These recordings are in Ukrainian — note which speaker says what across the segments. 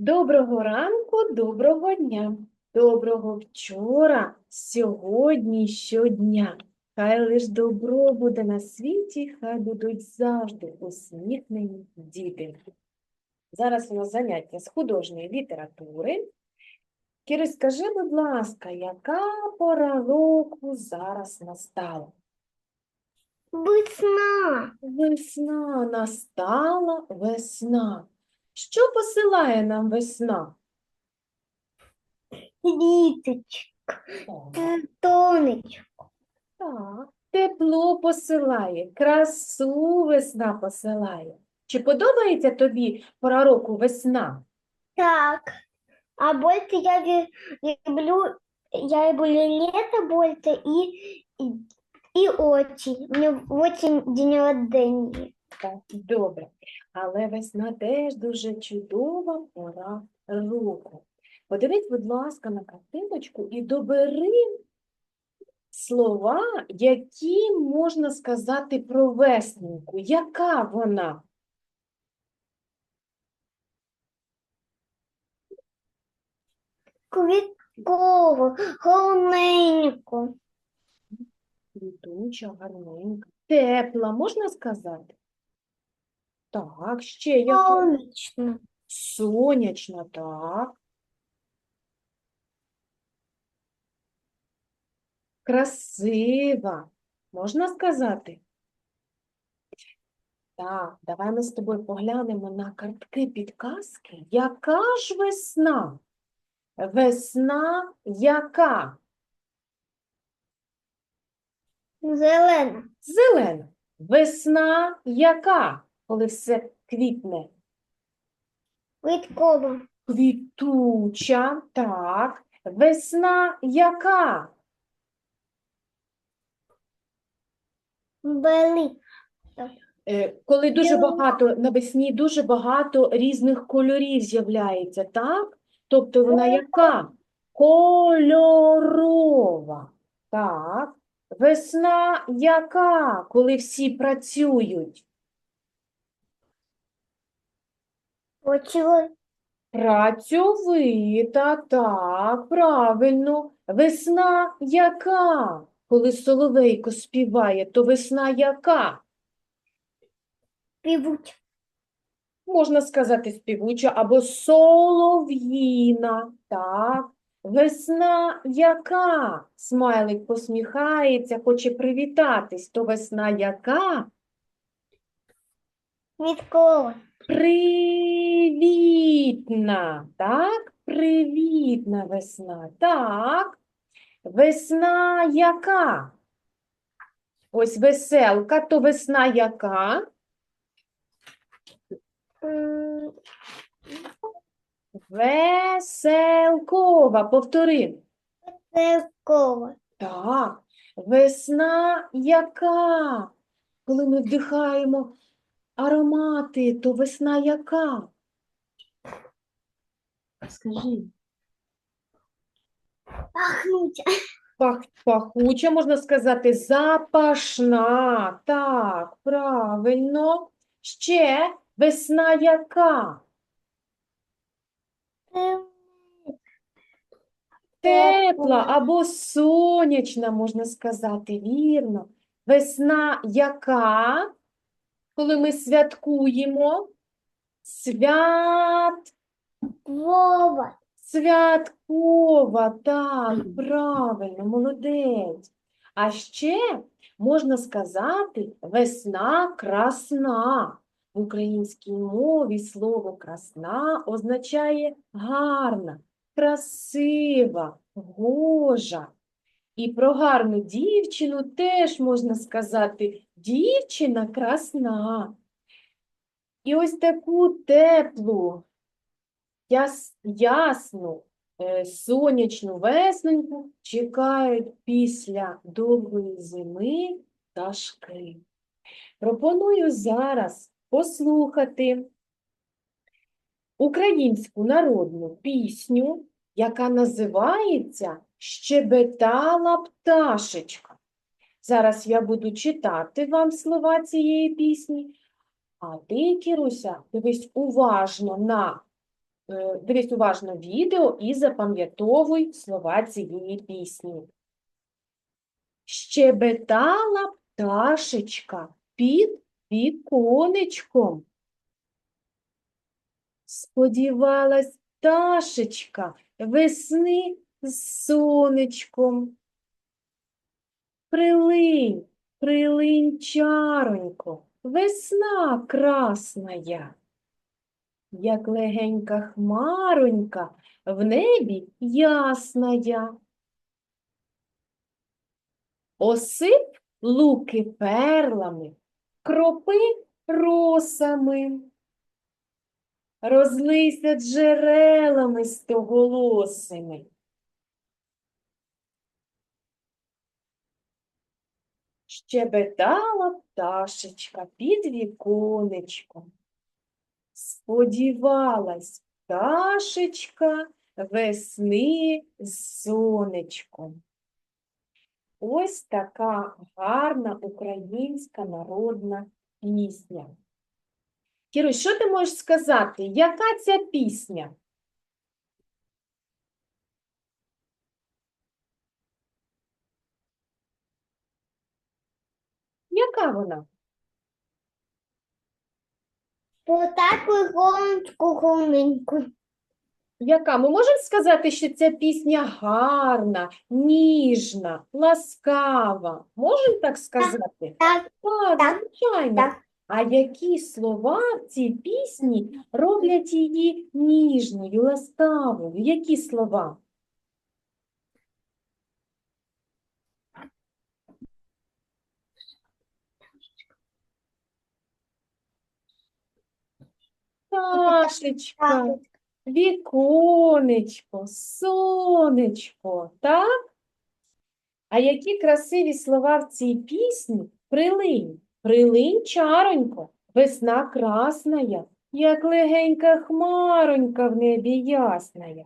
Speaker 1: Доброго ранку, доброго дня, доброго вчора, сьогодні, щодня. Хай лиш добро буде на світі, хай будуть завжди усміхнені діти. Зараз у нас заняття з художньої літератури. Кіри, скажи, будь ласка, яка пора року зараз настала?
Speaker 2: Весна.
Speaker 1: Весна настала весна. Що посилає нам весна?
Speaker 2: Квіточка, тонечка.
Speaker 1: Так, тепло посилає, красу весна посилає. Чи подобається тобі пора року весна?
Speaker 2: Так. А больше я лю- люблю, я люблю лето больше и, и, и очень. Мне очень день рождения.
Speaker 1: Так, добре. Але весна теж дуже чудова пора року. Подивись, будь ласка, на картиночку і добери слова, які можна сказати про веснянку. Яка вона?
Speaker 2: Квітково, голубенько,
Speaker 1: Квітуча, гарненька. Тепла, можна сказати? Так, ще яка?
Speaker 2: сонячно,
Speaker 1: Сонячна, так. Красива, можна сказати? Так, давай ми з тобою поглянемо на картки підказки. Яка ж весна? Весна яка?
Speaker 2: зелена,
Speaker 1: Зелена. Весна яка? Коли все квітне.
Speaker 2: квіткова,
Speaker 1: Квітуча, так. Весна яка?
Speaker 2: велика,
Speaker 1: Е, Коли дуже багато, навесні дуже багато різних кольорів з'являється, так? Тобто вона яка? Кольорова. Так. Весна яка, коли всі працюють?
Speaker 2: Почва,
Speaker 1: Працьовита, так, правильно. Весна яка? Коли соловейко співає, то весна яка?
Speaker 2: півуть,
Speaker 1: Можна сказати співуча або солов'їна. Так. Весна яка? Смайлик посміхається, хоче привітатись. То весна яка?
Speaker 2: Квіткова,
Speaker 1: Привітна. Так? Привітна весна. Так. Весна яка? Ось веселка, то весна яка? Веселкова. Повтори.
Speaker 2: зеркова,
Speaker 1: Так, весна яка? Коли ми вдихаємо аромати, то весна яка? Скажи.
Speaker 2: пахнуть,
Speaker 1: Пах, пахуча, можна сказати, запашна. Так, правильно. Ще весна яка? Тепла або сонячна, можна сказати, вірно. Весна яка? Коли ми святкуємо? Свят,
Speaker 2: Вова,
Speaker 1: святкова, так, правильно, молодець. А ще можна сказати весна красна. В українській мові слово красна означає гарна, красива, гожа. І про гарну дівчину теж можна сказати дівчина красна. І ось таку теплу, яс- ясну, е, сонячну весненьку чекають після довгої зими пташки. Пропоную зараз послухати українську народну пісню, яка називається Щебетала пташечка. Зараз я буду читати вам слова цієї пісні, а ти, Кіруся, дивись уважно на е, дивись уважно відео і запам'ятовуй слова цієї пісні. Щебетала пташечка під віконечком. Сподівалась пташечка весни з сонечком. Прилинь, прилинь, чаронько, весна красная. Як легенька хмаронька в небі ясная. Осип луки перлами, кропи росами. Розлийся джерелами стоголосими. Щебетала пташечка під віконечком. Сподівалась пташечка весни з сонечком. Ось така гарна українська народна пісня. Кірусь, що ти можеш сказати? Яка ця пісня? Яка вона?
Speaker 2: Про таку голочку.
Speaker 1: Яка? Ми можемо сказати, що ця пісня гарна, ніжна, ласкава. Можемо так сказати?
Speaker 2: Так,
Speaker 1: Так,
Speaker 2: Так,
Speaker 1: звичайно.
Speaker 2: так.
Speaker 1: А які слова в цій пісні роблять її ніжною, ласкавою? Які слова? Пташечка, віконечко, сонечко, так? А які красиві слова в цій пісні? Прилинь, прилинь, чаронько, весна красная, як легенька хмаронька в небі ясная.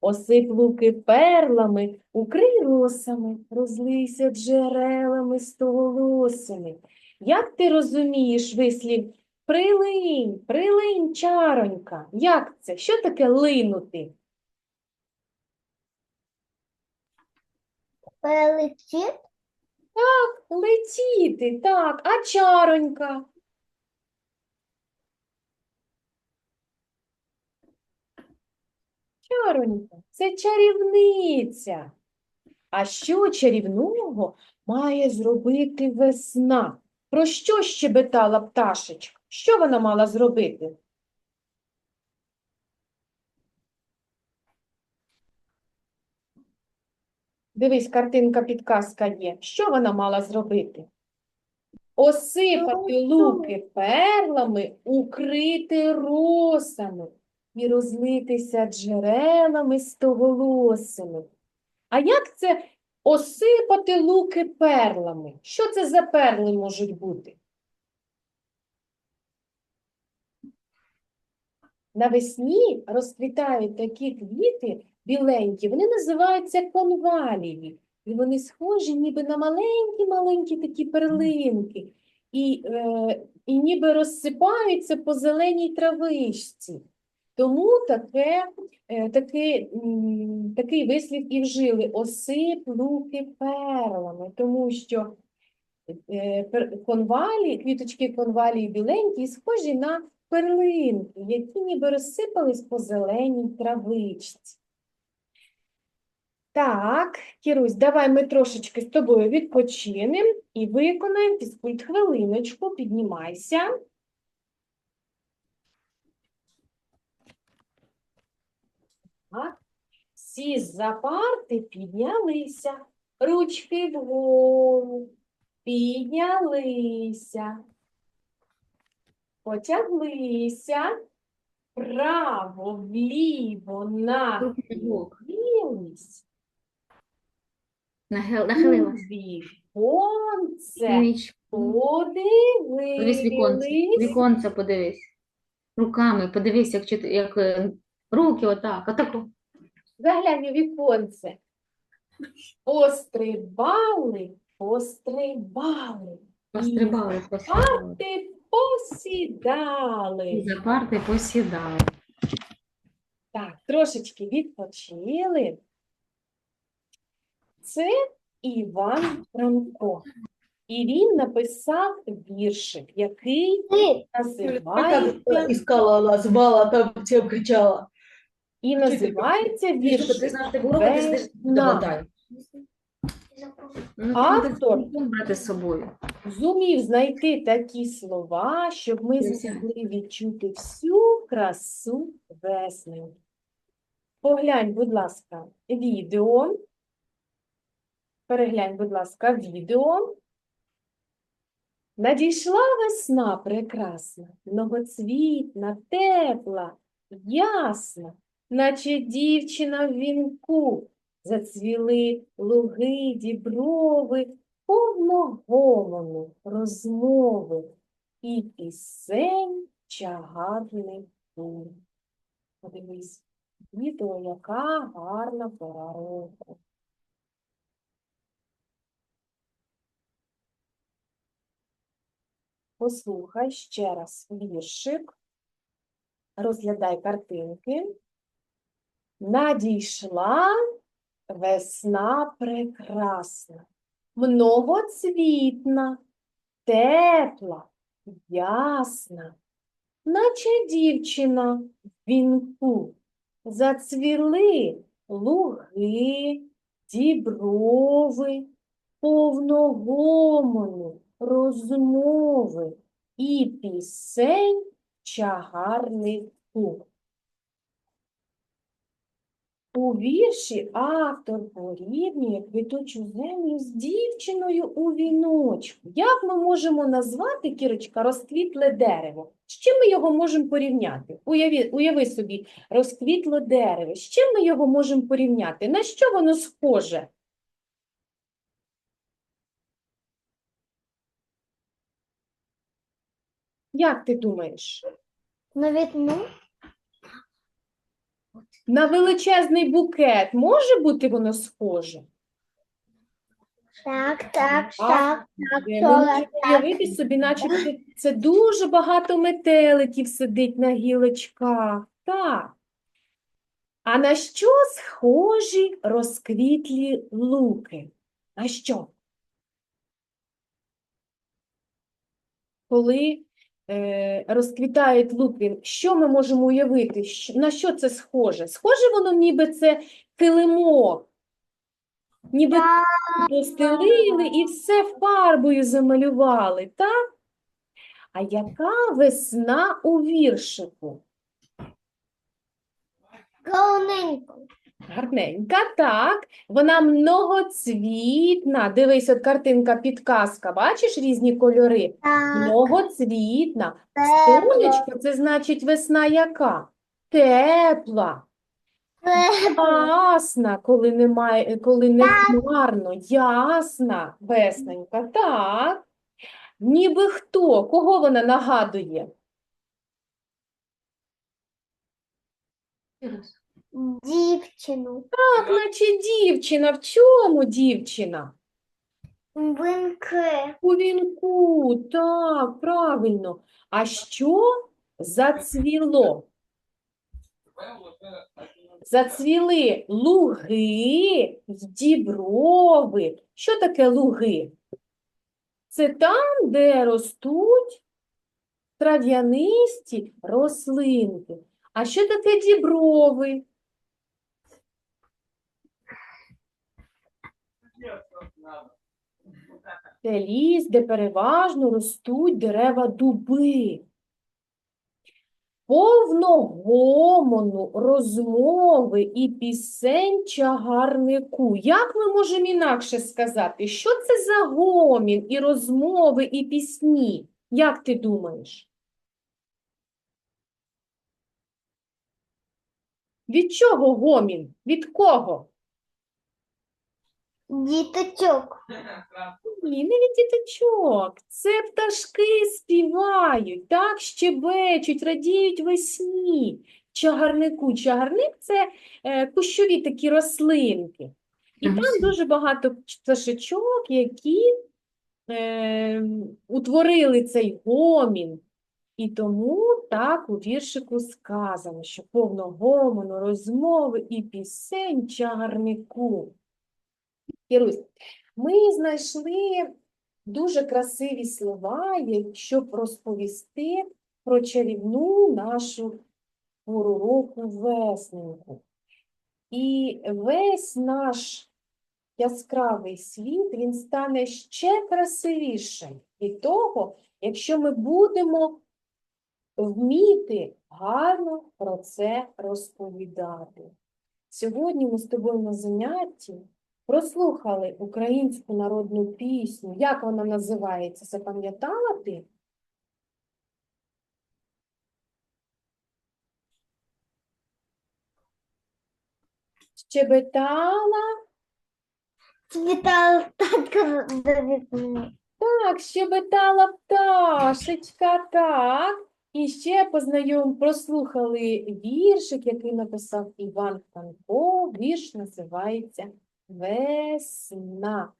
Speaker 1: Осип луки перлами, укрий росами, розлийся джерелами стоголосими. Як ти розумієш вислів прилинь, прилинь, чаронька? Як це? Що таке линути?
Speaker 2: Перелетить
Speaker 1: Летіти, так, а чаронька? Чаронька, це чарівниця. А що чарівного має зробити весна? Про що щебетала пташечка? Що вона мала зробити? Дивись, картинка підказка є. Що вона мала зробити? Осипати луки перлами, укрити росами і розлитися джерелами стоголосими. А як це осипати луки перлами? Що це за перли можуть бути? Навесні розквітають такі квіти біленькі, вони називаються конвалії. І вони схожі ніби на маленькі-маленькі такі перлинки. І, е, і ніби розсипаються по зеленій травичці. Тому таке, е, таке, м, такий вислів і вжили осип луки перлами, тому що е, конвалі, квіточки конвалії біленькі, схожі на перлинки, які ніби розсипались по зеленій травичці. Так, Кірусь, давай ми трошечки з тобою відпочинемо і виконаємо фізкульт хвилиночку. Піднімайся. Так. Всі з-за парти піднялися, ручки вгору, піднялися, потяглися, вправо, вліво, на
Speaker 3: нахилилась.
Speaker 1: віконце,
Speaker 3: Подивись віконце. Віконце подивись. Руками подивись, як, чит- як е, руки отак, отако.
Speaker 1: Заглянь у віконце. Пострибали, пострибали.
Speaker 3: Пострибали, пострибали.
Speaker 1: Посідали.
Speaker 3: За парти посідали.
Speaker 1: Так, трошечки відпочили. Це Іван Франко. І він написав віршик, який називається,
Speaker 4: искала она, звала, там всем кричала.
Speaker 1: і називається віршик «Весна».
Speaker 3: Ну,
Speaker 1: Автор.
Speaker 3: брати з собою.
Speaker 1: Зумів знайти такі слова, щоб ми змогли відчути всю красу весни. Поглянь, будь ласка, відео. Переглянь, будь ласка, відео. Надійшла весна прекрасна, многоцвітна, тепла, ясна, наче дівчина в вінку. Зацвіли луги, діброви, повно гомону, розмови і пісень чагарний гул. Подивись, відео, яка гарна пора року. Послухай ще раз віршик, розглядай картинки. Надійшла весна прекрасна, многоцвітна, тепла, ясна, наче дівчина в вінку. Зацвіли луги, діброви, повно гомону, розмови і пісень чагарний пух. У вірші автор порівнює квітучу землю з дівчиною у віночку. Як ми можемо назвати, Кірочка, розквітле дерево? З чим ми його можемо порівняти? Уяви, уяви собі, розквітле дерево. З чим ми його можемо порівняти? На що воно схоже? Як ти думаєш?
Speaker 2: на весну?
Speaker 1: На величезний букет може бути воно схоже?
Speaker 2: Так, так, так, так,
Speaker 1: Е, Ми
Speaker 2: так,
Speaker 1: уявити собі, наче це- дуже багато метеликів сидить на гілочках. Так. А на що схожі розквітлі луки? На що? Коли розквітають луки, що ми можемо уявити? На що це схоже? Схоже воно ніби це килимок. Ніби Постелили і все фарбою замалювали, так? А яка весна у віршику?
Speaker 2: Голубенько.
Speaker 1: Гарненька, так. Вона многоцвітна. Дивись, от картинка підказка. Бачиш різні кольори?
Speaker 2: Так,
Speaker 1: Многоцвітна.
Speaker 2: тепло,
Speaker 1: Сонечко, це значить весна яка? Тепла. Ясна, коли немає, коли не хмарно, ясна, весненька, так. Ніби хто, кого вона нагадує?
Speaker 3: Ще раз.
Speaker 2: Дівчину.
Speaker 1: Так, наче дівчина. В чому дівчина?
Speaker 2: Винки.
Speaker 1: У вінку, так, правильно. А що зацвіло? Зацвіли луги й діброви. Що таке луги? Це там, де ростуть трав'янисті рослинки. А що таке діброви? Це ліс, де переважно ростуть дерева дуби. Повно гомону, розмови і пісень чагарнику. Як ми можемо інакше сказати, що це за гомін і розмови і пісні? Як ти думаєш? Від чого гомін? Від кого?
Speaker 2: Діточок.
Speaker 1: Ні, не від діточок. Це пташки співають, так, щебечуть, радіють весні. Чагарнику. Чагарник – це е, кущові такі рослинки. І там дуже багато пташечок, які е, утворили цей гомін І тому так у віршику сказано, що повно гомону, розмови і пісень чагарнику. Кірусь, ми знайшли дуже красиві слова, щоб розповісти про чарівну нашу пору року весненьку. І весь наш яскравий світ, він стане ще красивішим від того, якщо ми будемо вміти гарно про це розповідати. Сьогодні ми з тобою на занятті прослухали українську народну пісню. Як вона називається? Запам'ятала ти? Щебетала
Speaker 2: Цвета татка.
Speaker 1: Так, щебетала пташечка, так. І ще познайом прослухали віршик, який написав Іван Франко. Вірш називається Весна.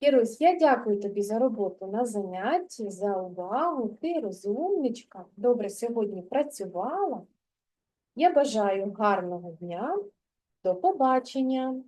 Speaker 1: Кірусь, я дякую тобі за роботу на занятті, за увагу. Ти розумничка, добре сьогодні працювала. Я бажаю гарного дня. До побачення!